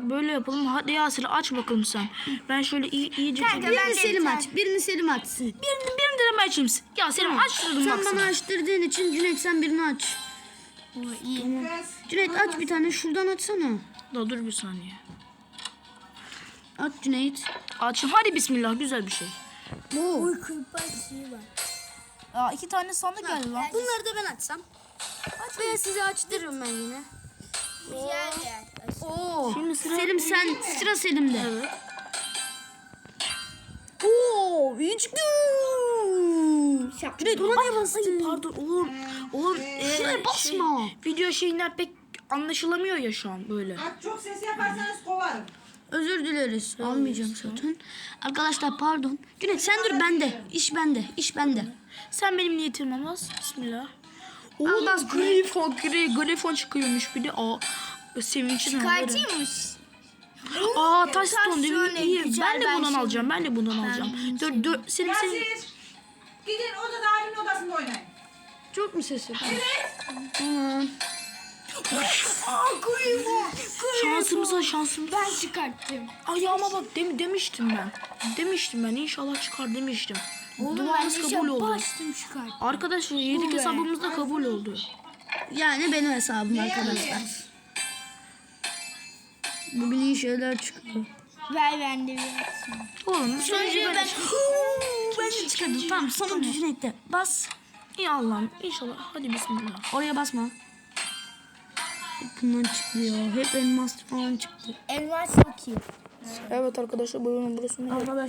Böyle yapalım. Hadi Yasir aç bakalım sen. Ben şöyle iyi, iyice Kanka, ben Birini de Selim aç. Birini Selim açsın. Birini, birini de ben açayım. Ya Selim açtırdım Sen baksana. bana açtırdığın için Cüneyt sen birini aç. iyi. Cüneyt aç bir tane şuradan açsana. Da dur bir saniye. Aç Cüneyt. Açayım. Hadi bismillah güzel bir şey. Oo. Uyku başlığı var. Aa iki tane sandık geldi lan. Bunları da ben açsam. Veya size açtırırım ben yine. Güzel yer. Oo. Şimdi sıra- Selim sen sıra Selim'de. Evet. Oo, iyi çıktı. Cüneyt ona niye bastın? Pardon oğlum. Oğlum e, Şuraya basma. Şey, video şeyinden pek anlaşılamıyor ya şu an böyle. Çok ses yaparsanız kovarım. Özür dileriz. Almayacağım zaten. Arkadaşlar pardon. Cüneyt sen dur bende. İş bende. İş bende. Sen benim niyetim olmaz. Bismillah. Bas. grifon, gri, grifon çıkıyormuş bir de. Aa, sevinçli Kartıymış. Aa taş stone değil mi? stone İyi. güzel, Ben de ben bundan alacağım. Ben de bundan alacağım. Dur dur. Selim senin. Yasir. Gidin odada abimin odasında oynayın. Çok mu sesi? Şansımıza şansımıza. Ben çıkarttım. Ayağıma bak dem demiştim ben. Demiştim ben inşallah çıkar demiştim. Duamız kabul oldu. bastım çıkart. Arkadaşlar yedik hesabımızda kabul oldu. Yani benim hesabım arkadaşlar. Bugün iyi şeyler çıkıyor. Ver ben de bir. Oğlum Sonuncuyu ben... Ben de çıkardım. Tamam sonuncu Cüneyt'te. Bas. İyi Allah'ım inşallah. Hadi bismillah. Oraya basma. Hep bundan çıktı ya. Hep elmas falan çıktı. Elmas iyi. Evet arkadaşlar bölümün burasında. Arkadaşlar